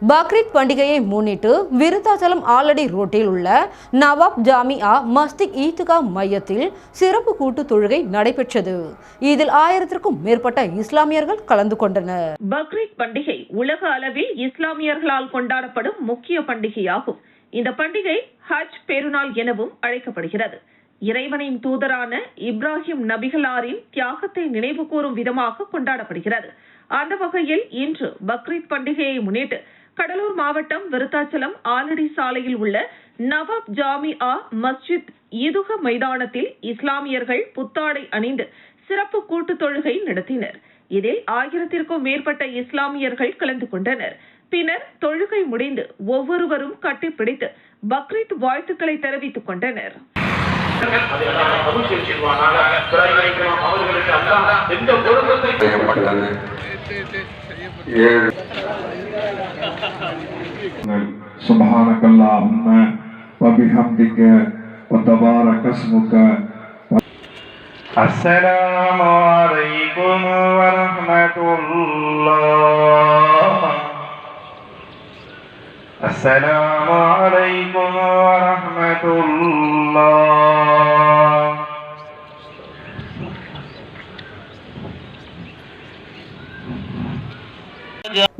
பக்ரீத் பண்டிகையை முன்னிட்டு விருத்தாச்சலம் ஆலடி ரோட்டில் உள்ள நவாப் ஜாமியா மஸ்திக் ஈத்துகா மையத்தில் சிறப்பு கூட்டு தொழுகை நடைபெற்றது. இதில் ஆயிரத்திற்கும் மேற்பட்ட இஸ்லாமியர்கள் கலந்து கொண்டனர். பக்ரீத் பண்டிகை உலக அளவில் இஸ்லாமியர்களால் கொண்டாடப்படும் முக்கிய பண்டிகையாகும். இந்த பண்டிகை ஹஜ் பெருநாள் எனவும் அழைக்கப்படுகிறது. இறைவனின் தூதரான இப்ராஹிம் நபிகளாரின் தியாகத்தை நினைவு கூறும் விதமாக கொண்டாடப்படுகிறது. அந்த வகையில் இன்று பக்ரீத் பண்டிகையை முன்னிட்டு கடலூர் மாவட்டம் விருத்தாச்சலம் ஆலடி சாலையில் உள்ள நவாப் ஜாமி ஆ மஸ்ஜித் இதுக மைதானத்தில் இஸ்லாமியர்கள் புத்தாடை அணிந்து சிறப்பு கூட்டு தொழுகை நடத்தினர். இதில் ஆயிரத்திற்கும் மேற்பட்ட இஸ்லாமியர்கள் கலந்து கொண்டனர். பின்னர் தொழுகை முடிந்து ஒவ்வொருவரும் கட்டிப்பிடித்து பக்ரீத் வாழ்த்துக்களை தெரிவித்துக் கொண்டனர். அவர்களுக்கு செய்யப்பட்டது سبحانك اللهم وبحمدك وتبارك اسمك السلام عليكم ورحمة الله السلام عليكم ورحمة الله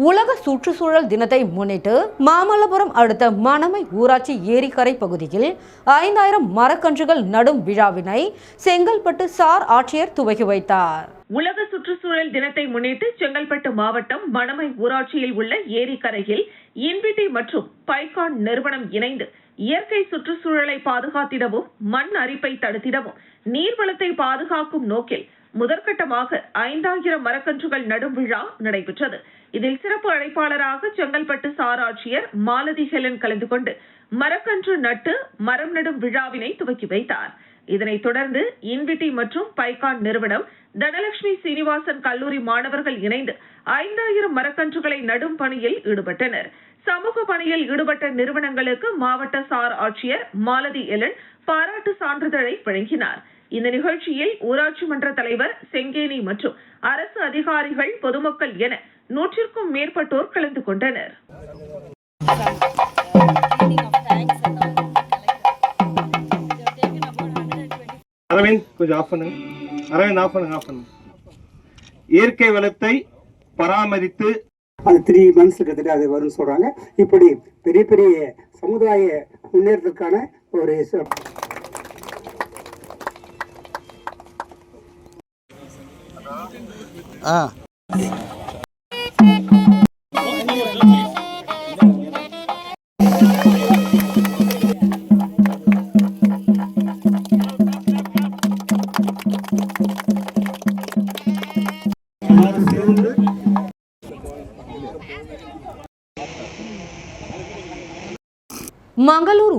உலக சுற்றுச்சூழல் தினத்தை முன்னிட்டு மாமல்லபுரம் அடுத்த மணமை ஊராட்சி ஏரிக்கரை பகுதியில் ஐந்தாயிரம் மரக்கன்றுகள் நடும் விழாவினை செங்கல்பட்டு சார் ஆட்சியர் துவக்கி வைத்தார். உலக சுற்றுச்சூழல் தினத்தை முன்னிட்டு செங்கல்பட்டு மாவட்டம் மணமை ஊராட்சியில் உள்ள ஏரிக்கரையில் இன்விட்டி மற்றும் பைகான் நிறுவனம் இணைந்து இயற்கை சுற்றுச்சூழலை பாதுகாத்திடவும் மண் அரிப்பை தடுத்திடவும் நீர்வளத்தை பாதுகாக்கும் நோக்கில் முதற்கட்டமாக ஐந்தாயிரம் மரக்கன்றுகள் நடும் விழா நடைபெற்றது. இதில் சிறப்பு அழைப்பாளராக செங்கல்பட்டு சார் ஆட்சியர் மாலதி ஹெலன் கலந்து கொண்டு மரக்கன்று நட்டு மரம் நடும் விழாவினை துவக்கி வைத்தார். இதனைத் தொடர்ந்து இன்விட்டி மற்றும் பைகான் நிறுவனம் தனலட்சுமி சீனிவாசன் கல்லூரி மாணவர்கள் இணைந்து ஐந்தாயிரம் மரக்கன்றுகளை நடும் பணியில் ஈடுபட்டனர். சமூக பணியில் ஈடுபட்ட நிறுவனங்களுக்கு மாவட்ட சார் ஆட்சியர் மாலதி எலன் பாராட்டு சான்றிதழை வழங்கினார். இந்த நிகழ்ச்சியில் ஊராட்சி மன்ற தலைவர் செங்கேனி மற்றும் அரசு அதிகாரிகள் பொதுமக்கள் என நூற்றிற்கும் மேற்பட்டோர் கலந்து கொண்டனர். அரவிந்த் கொஞ்சம் ஆஃப் பண்ணுங்க. அரவிந்த் ஆஃப் பண்ணுங்க ஆஃப் பண்ணுங்க. இயற்கை வளத்தை பராமரித்து அது த்ரீ மந்த்ஸ் கிட்டத்தட்ட அது வரும்னு சொல்றாங்க. இப்படி பெரிய பெரிய சமுதாய முன்னேற்றத்துக்கான ஒரு ச-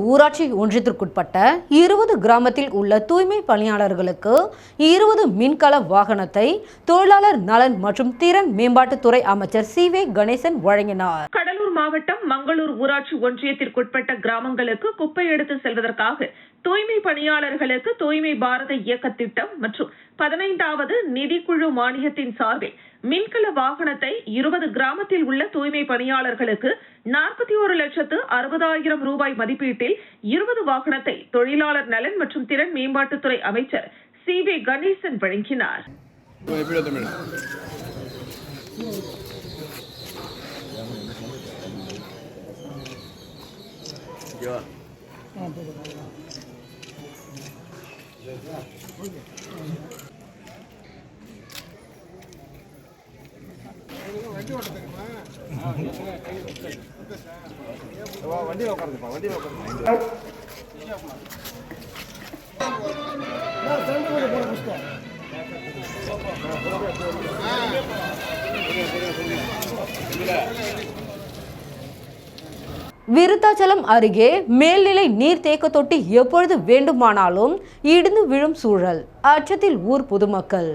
ஊராட்சி ஒன்றியத்திற்குட்பட்ட இருபது கிராமத்தில் உள்ள தூய்மை பணியாளர்களுக்கு இருபது மின்கல வாகனத்தை தொழிலாளர் நலன் மற்றும் திறன் மேம்பாட்டுத்துறை அமைச்சர் சி வே கணேசன் வழங்கினார். கடலூர் மாவட்டம் மங்களூர் ஊராட்சி ஒன்றியத்திற்குட்பட்ட கிராமங்களுக்கு குப்பை எடுத்து செல்வதற்காக தூய்மை பணியாளர்களுக்கு தூய்மை பாரத இயக்க திட்டம் மற்றும் பதினைந்தாவது நிதிக்குழு மானியத்தின் சார்பில் மின்கல வாகனத்தை இருபது கிராமத்தில் உள்ள தூய்மை பணியாளர்களுக்கு நாற்பத்தி ஒரு லட்சத்து அறுபதாயிரம் ரூபாய் மதிப்பீட்டில் இருபது வாகனத்தை தொழிலாளர் நலன் மற்றும் திறன் மேம்பாட்டுத்துறை அமைச்சர் சி வி கணேசன் வழங்கினார். வண்டியில் உட்காருப்பா வண்டியில் உட்காருங்க விருத்தாச்சலம் அருகே மேல்நிலை நீர்த்தேக்க தொட்டி எப்பொழுது வேண்டுமானாலும் இடிந்து விழும் சூழல். அச்சத்தில் ஊர் பொதுமக்கள்.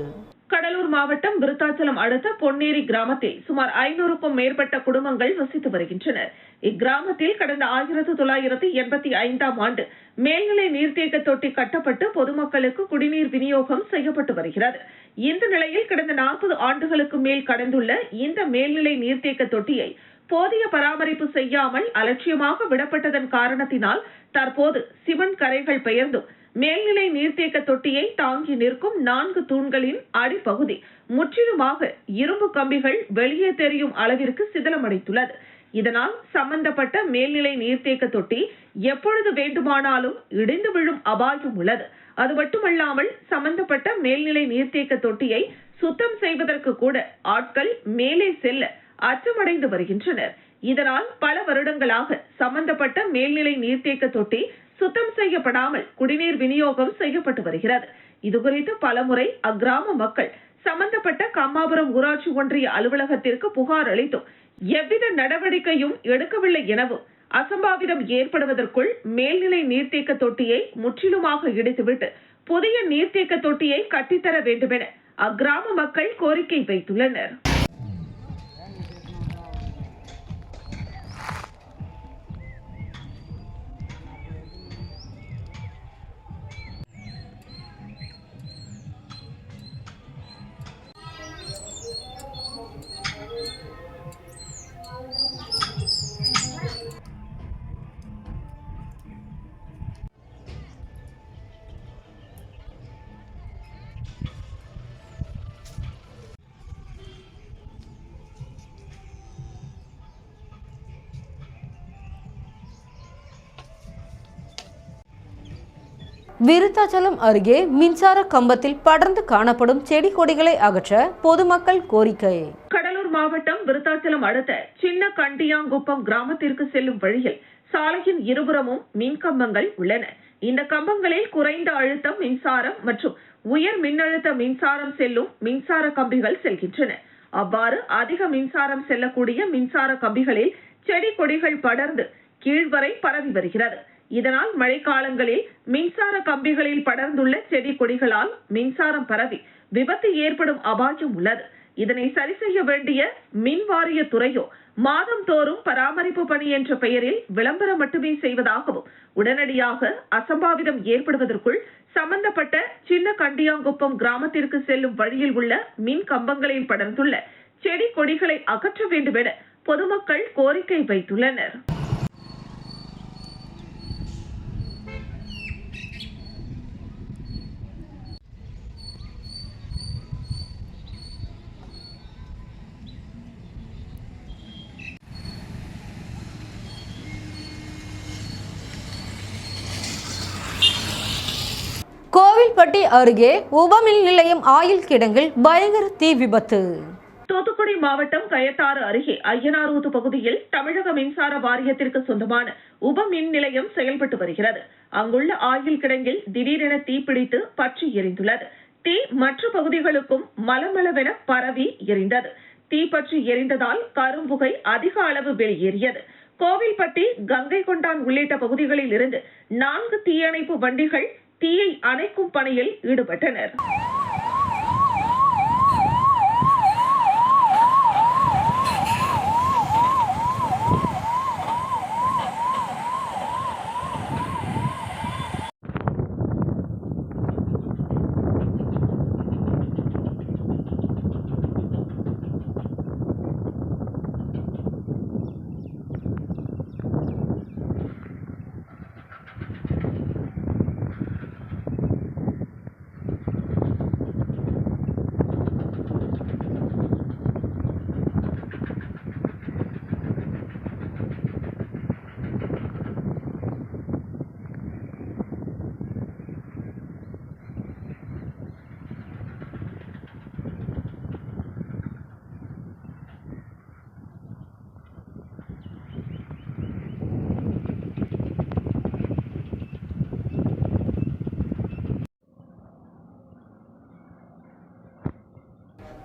கடலூர் மாவட்டம் விருத்தாச்சலம் அடுத்த பொன்னேரி கிராமத்தில் சுமார் ஐநூறுக்கும் மேற்பட்ட குடும்பங்கள் வசித்து வருகின்றனர். இக்கிராமத்தில் கடந்த ஆயிரத்து தொள்ளாயிரத்து எண்பத்தி ஐந்தாம் ஆண்டு மேல்நிலை நீர்த்தேக்க தொட்டி கட்டப்பட்டு பொதுமக்களுக்கு குடிநீர் விநியோகம் செய்யப்பட்டு வருகிறது. இந்த நிலையில் கடந்த நாற்பது ஆண்டுகளுக்கு மேல் கடந்துள்ள இந்த மேல்நிலை நீர்த்தேக்க தொட்டியை போதிய பராமரிப்பு செய்யாமல் அலட்சியமாக விடப்பட்டதன் காரணத்தினால் தற்போது சிமெண்ட் கரைகள் பெயர்ந்தும் மேல்நிலை நீர்த்தேக்க தொட்டியை தாங்கி நிற்கும் நான்கு தூண்களின் அடிப்பகுதி முற்றிலுமாக இரும்பு கம்பிகள் வெளியே தெரியும் அளவிற்கு சிதலமடைத்துள்ளது இதனால் சம்பந்தப்பட்ட மேல்நிலை நீர்த்தேக்க தொட்டி எப்பொழுது வேண்டுமானாலும் இடிந்து விழும் அபாயம் உள்ளது. அது மட்டுமல்லாமல் சம்பந்தப்பட்ட மேல்நிலை நீர்த்தேக்க தொட்டியை சுத்தம் செய்வதற்கு கூட ஆட்கள் மேலே செல்ல அச்சமடைந்து வருகின்றனர். இதனால் பல வருடங்களாக சம்பந்தப்பட்ட மேல்நிலை நீர்த்தேக்க தொட்டி சுத்தம் செய்யப்படாமல் குடிநீர் விநியோகம் செய்யப்பட்டு வருகிறது. இதுகுறித்து பலமுறை அக்கிராம மக்கள் சம்பந்தப்பட்ட கம்மாபுரம் ஊராட்சி ஒன்றிய அலுவலகத்திற்கு புகார் அளித்தும் எவ்வித நடவடிக்கையும் எடுக்கவில்லை எனவும் அசம்பாவிதம் ஏற்படுவதற்குள் மேல்நிலை நீர்த்தேக்க தொட்டியை முற்றிலுமாக இடித்துவிட்டு புதிய நீர்த்தேக்க தொட்டியை கட்டித்தர வேண்டுமென அக்கிராம மக்கள் கோரிக்கை வைத்துள்ளனர். விருத்தாச்சலம் அருகே மின்சார கம்பத்தில் படர்ந்து காணப்படும் செடி கொடிகளை அகற்ற பொதுமக்கள் கோரிக்கை. கடலூர் மாவட்டம் விருத்தாச்சலம் அடுத்த சின்ன கண்டியாங்குப்பம் கிராமத்திற்கு செல்லும் வழியில் சாலையின் இருபுறமும் மின் கம்பங்கள் உள்ளன. இந்த கம்பங்களில் குறைந்த அழுத்தம் மின்சாரம் மற்றும் உயர் மின்னழுத்த மின்சாரம் செல்லும் மின்சார கம்பிகள் செல்கின்றன. அவ்வாறு அதிக மின்சாரம் செல்லக்கூடிய மின்சார கம்பிகளில் செடி கொடிகள் படர்ந்து கீழ்வரை பரவி வருகிறது. இதனால் மழைக்காலங்களில் மின்சார கம்பிகளில் படர்ந்துள்ள செடி கொடிகளால் மின்சாரம் பரவி விபத்து ஏற்படும் அபாயம் உள்ளது. இதனை சரி செய்ய வேண்டிய மின் வாரிய துறையோ மாதம் தோறும் பராமரிப்பு பணி என்ற பெயரில் விளம்பரம் மட்டுமே செய்வதாகவும் உடனடியாக அசம்பாவிதம் ஏற்படுவதற்குள் சம்பந்தப்பட்ட சின்ன கண்டியாங்குப்பம் கிராமத்திற்கு செல்லும் வழியில் உள்ள மின் கம்பங்களில் படர்ந்துள்ள செடி கொடிகளை அகற்ற வேண்டும் என பொதுமக்கள் கோரிக்கை வைத்துள்ளனர். கோவில்பட்டி அருகே உபமின் நிலையம் ஆயில் கிடங்கில் பயங்கர தீ விபத்து. தூத்துக்குடி மாவட்டம் கயத்தாறு அருகே ஐயனாரூத்து பகுதியில் தமிழக மின்சார வாரியத்திற்கு சொந்தமான உப மின் நிலையம் செயல்பட்டு வருகிறது. அங்குள்ள ஆயில் கிடங்கில் திடீரென தீப்பிடித்து பற்றி எரிந்துள்ளது. தீ மற்ற பகுதிகளுக்கும் மலமளவென பரவி எரிந்தது. தீப்பற்றி எரிந்ததால் கரும்புகை அதிக அளவு வெளியேறியது. கோவில்பட்டி கங்கை கொண்டான் உள்ளிட்ட பகுதிகளில் இருந்து நான்கு தீயணைப்பு வண்டிகள் தீயை அணைக்கும் பணியில் ஈடுபட்டனர்.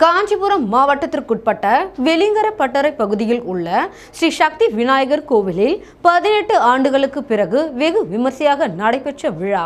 காஞ்சிபுரம் மாவட்டத்திற்குட்பட்ட வெலிங்கரப்பட்டறை பகுதியில் உள்ள ஸ்ரீ சக்தி விநாயகர் கோவிலில் பதினெட்டு ஆண்டுகளுக்கு பிறகு வெகு விமர்சையாக நடைபெற்ற விழா.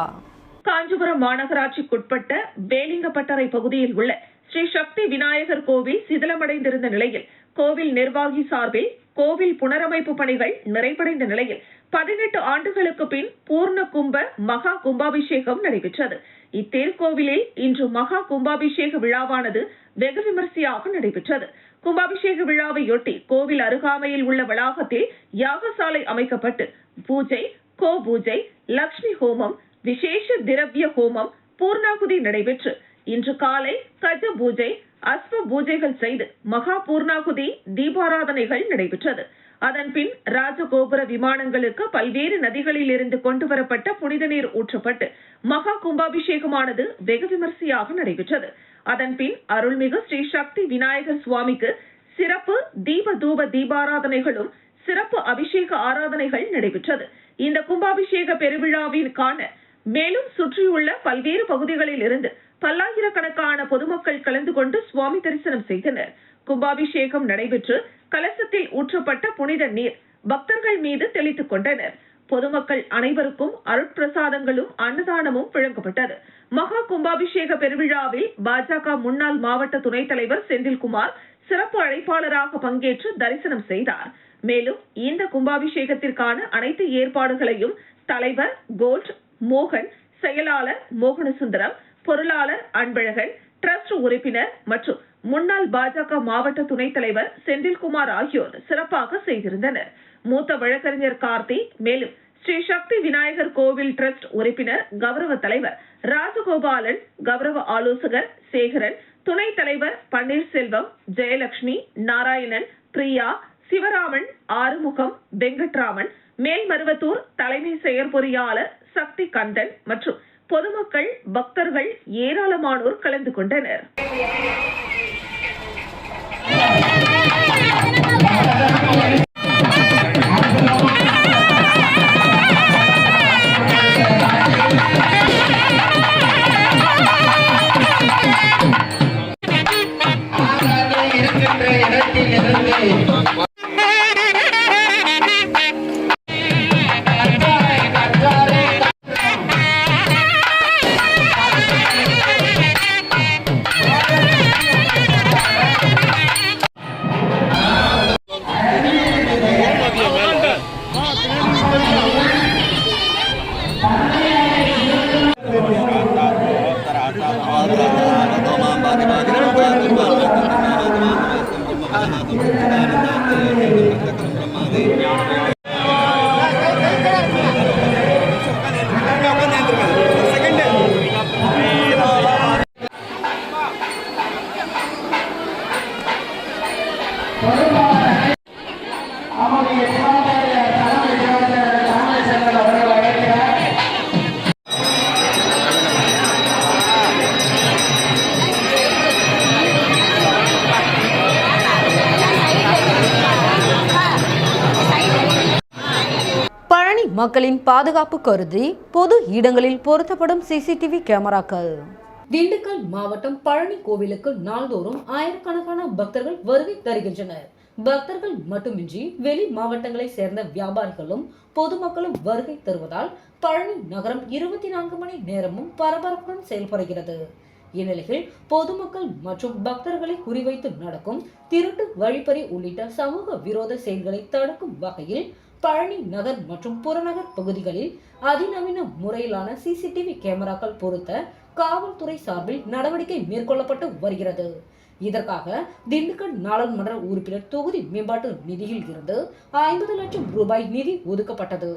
காஞ்சிபுரம் மாநகராட்சிக்குட்பட்ட வேலிங்கப்பட்டறை பகுதியில் உள்ள ஸ்ரீ சக்தி விநாயகர் கோவில் சிதிலமடைந்திருந்த நிலையில் கோவில் நிர்வாகி சார்பில் கோவில் புனரமைப்பு பணிகள் நிறைவடைந்த நிலையில் பதினெட்டு ஆண்டுகளுக்கு பின் பூர்ண கும்ப மகா கும்பாபிஷேகம் நடைபெற்றது. இத்திருக்கோவிலில் இன்று மகா கும்பாபிஷேக விழாவானது வெகு விமரிசையாக நடைபெற்றது. கும்பாபிஷேக விழாவையொட்டி கோவில் அருகாமையில் உள்ள வளாகத்தில் யாகசாலை அமைக்கப்பட்டு பூஜை கோ பூஜை லட்சுமி ஹோமம் விசேஷ திரவிய ஹோமம் பூர்ணாகுதி நடைபெற்று இன்று காலை கஜ பூஜை அஸ்வ பூஜைகள் செய்து மகா பூர்ணாகுதி தீபாராதனைகள் நடைபெற்றது. அதன்பின் ராஜகோபுர விமானங்களுக்கு பல்வேறு நதிகளில் இருந்து கொண்டு வரப்பட்ட புனித நீர் ஊற்றப்பட்டு மகா கும்பாபிஷேகமானது வெகு விமரிசையாக நடைபெற்றது. அதன்பின் அருள்மிகு ஸ்ரீ சக்தி விநாயகர் சுவாமிக்கு சிறப்பு தீப தூப தீபாராதனைகளும் சிறப்பு அபிஷேக ஆராதனைகள் நடைபெற்றது. இந்த கும்பாபிஷேக பெருவிழாவிற்கான மேலும் சுற்றியுள்ள பல்வேறு பகுதிகளில் இருந்து பல்லாயிரக்கணக்கான பொதுமக்கள் கலந்து கொண்டு சுவாமி தரிசனம் செய்தனர். கும்பாபிஷேகம் நடைபெற்று கலசத்தில் ஊற்றப்பட்ட புனித நீர் பக்தர்கள் மீது தெளித்துக் கொண்டனர். பொதுமக்கள் அனைவருக்கும் அருட்பிரசாதங்களும் அன்னதானமும் வழங்கப்பட்டது. மகா கும்பாபிஷேக பெருவிழாவில் பாஜக முன்னாள் மாவட்ட துணைத் தலைவர் செந்தில்குமார் சிறப்பு அழைப்பாளராக பங்கேற்று தரிசனம் செய்தார். மேலும் இந்த கும்பாபிஷேகத்திற்கான அனைத்து ஏற்பாடுகளையும் தலைவர் கோல்ட் மோகன் செயலாளர் மோகனசுந்தரம் பொருளாளர் அன்பழகன் டிரஸ்ட் உறுப்பினர் மற்றும் முன்னாள் பாஜக மாவட்ட துணைத் தலைவர் செந்தில்குமார் ஆகியோர் சிறப்பாக செய்திருந்தனர். மூத்த வழக்கறிஞர் கார்த்தி மேலும் ஸ்ரீ சக்தி விநாயகர் கோவில் டிரஸ்ட் உறுப்பினர் கௌரவ தலைவர் ராஜகோபாலன் கௌரவ ஆலோசகர் சேகரன் துணைத் தலைவர் பன்னீர்செல்வம் ஜெயலட்சுமி நாராயணன் பிரியா சிவராமன் ஆறுமுகம் வெங்கட்ராமன் மேல்மருவத்தூர் தலைமை செயற்பொறியாளர் சக்தி கந்தன் மற்றும் பொதுமக்கள் பக்தர்கள் ஏராளமானோர் கலந்து கொண்டனர். பழனி மக்களின் பாதுகாப்பு கருதி பொது இடங்களில் பொருத்தப்படும் சிசிடிவி கேமராக்கள். திண்டுக்கல் மாவட்டம் பழனி கோவிலுக்கு நாள்தோறும் ஆயிரக்கணக்கான பக்தர்கள் வருகை தருகின்றனர். பக்தர்கள் மட்டுமின்றி வெளி மாவட்டங்களை சேர்ந்த வியாபாரிகளும் பொதுமக்களும் வருகை தருவதால் பழனி நகரம் இருபத்தி நான்கு மணி நேரமும் பரபரப்புடன் செயல்படுகிறது. இந்நிலையில் பொதுமக்கள் மற்றும் பக்தர்களை குறிவைத்து நடக்கும் திருட்டு வழிப்பறி உள்ளிட்ட சமூக விரோத செயல்களை தடுக்கும் வகையில் பழனி நகர் மற்றும் புறநகர் பகுதிகளில் அதிநவீன முறையிலான சிசிடிவி கேமராக்கள் பொருத்த காவல்துறை சார்பில் நடவடிக்கை மேற்கொள்ளப்பட்டு வருகிறது. இதற்காக திண்டுக்கல் நாடாளுமன்ற உறுப்பினர் தொகுதி மேம்பாட்டு நிதியில் இருந்து ஐம்பது லட்சம் ரூபாய் நிதி ஒதுக்கப்பட்டது.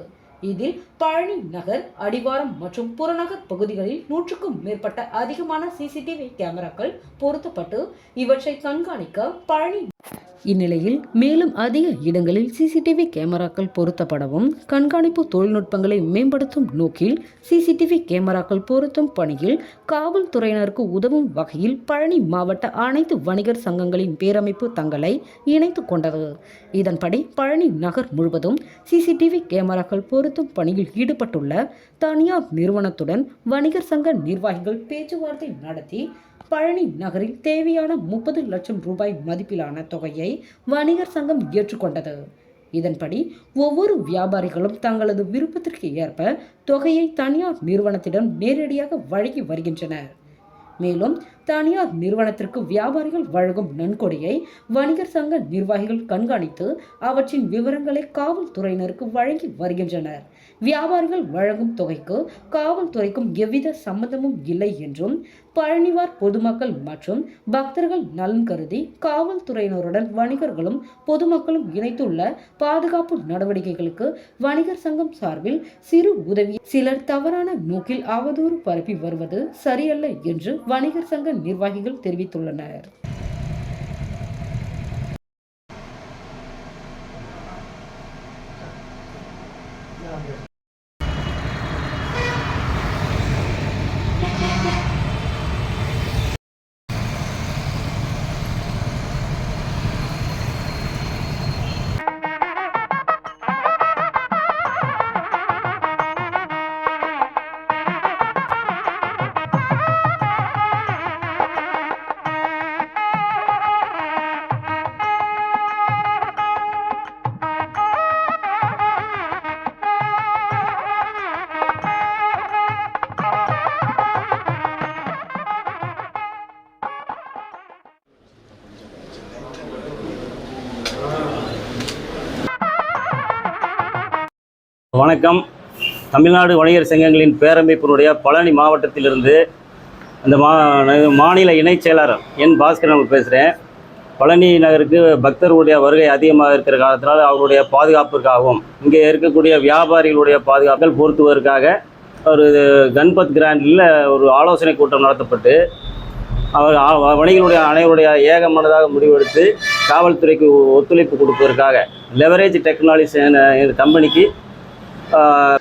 இதில் பழனி நகர் அடிவாரம் மற்றும் புறநகர் பகுதிகளில் நூற்றுக்கும் மேற்பட்ட அதிகமான சிசிடிவி கேமராக்கள் பொருத்தப்பட்டு இவற்றை கண்காணிக்க பழனி இந்நிலையில் மேலும் அதிக இடங்களில் சிசிடிவி கேமராக்கள் பொருத்தப்படவும் கண்காணிப்பு தொழில்நுட்பங்களை மேம்படுத்தும் நோக்கில் சிசிடிவி கேமராக்கள் பொருத்தும் பணியில் காவல்துறையினருக்கு உதவும் வகையில் பழனி மாவட்ட அனைத்து வணிகர் சங்கங்களின் பேரமைப்பு தங்களை இணைத்து கொண்டது. இதன்படி பழனி நகர் முழுவதும் சிசிடிவி கேமராக்கள் பொருத்தும் பணியில் ஈடுபட்டுள்ள தனியார் நிறுவனத்துடன் வணிகர் சங்க நிர்வாகிகள் பேச்சுவார்த்தை நடத்தி பழனி நகரில் தேவையான முப்பது லட்சம் ரூபாய் மதிப்பிலான தொகையை வணிகர் சங்கம் ஏற்றுக்கொண்டது. இதன்படி ஒவ்வொரு வியாபாரிகளும் தங்களது விருப்பத்திற்கு ஏற்ப தொகையை தனியார் நிறுவனத்திடம் நேரடியாக வழங்கி வருகின்றனர். மேலும் தனியார் நிறுவனத்திற்கு வியாபாரிகள் வழங்கும் நன்கொடையை வணிகர் சங்க நிர்வாகிகள் கண்காணித்து அவற்றின் விவரங்களை காவல்துறையினருக்கு வழங்கி வருகின்றனர். வியாபாரிகள் வழங்கும் தொகைக்கு காவல்துறைக்கும் எவ்வித சம்மந்தமும் இல்லை என்றும் பழனிவார் பொதுமக்கள் மற்றும் பக்தர்கள் நலன் கருதி காவல்துறையினருடன் வணிகர்களும் பொதுமக்களும் இணைத்துள்ள பாதுகாப்பு நடவடிக்கைகளுக்கு வணிகர் சங்கம் சார்பில் சிறு உதவி. சிலர் தவறான நோக்கில் அவதூறு பரப்பி வருவது சரியல்ல என்று வணிகர் சங்க நிர்வாகிகள் தெரிவித்துள்ளனர். வணக்கம். தமிழ்நாடு வணிகர் சங்கங்களின் பேரமைப்பினுடைய பழனி மாவட்டத்திலிருந்து இந்த மா மாநில இணைச் செயலாளர் என் பாஸ்கரன் பேசுகிறேன் பழனி நகருக்கு பக்தர்களுடைய வருகை அதிகமாக இருக்கிற காலத்தினால் அவருடைய பாதுகாப்பிற்காகவும் இங்கே இருக்கக்கூடிய வியாபாரிகளுடைய பாதுகாப்புகள் பொருத்துவதற்காக ஒரு கண்பத் கிராண்டில் ஒரு ஆலோசனை கூட்டம் நடத்தப்பட்டு அவர் வணிகளுடைய அனைவருடைய ஏகமனதாக முடிவெடுத்து காவல்துறைக்கு ஒத்துழைப்பு கொடுப்பதற்காக லெவரேஜ் டெக்னாலஜி கம்பெனிக்கு uh,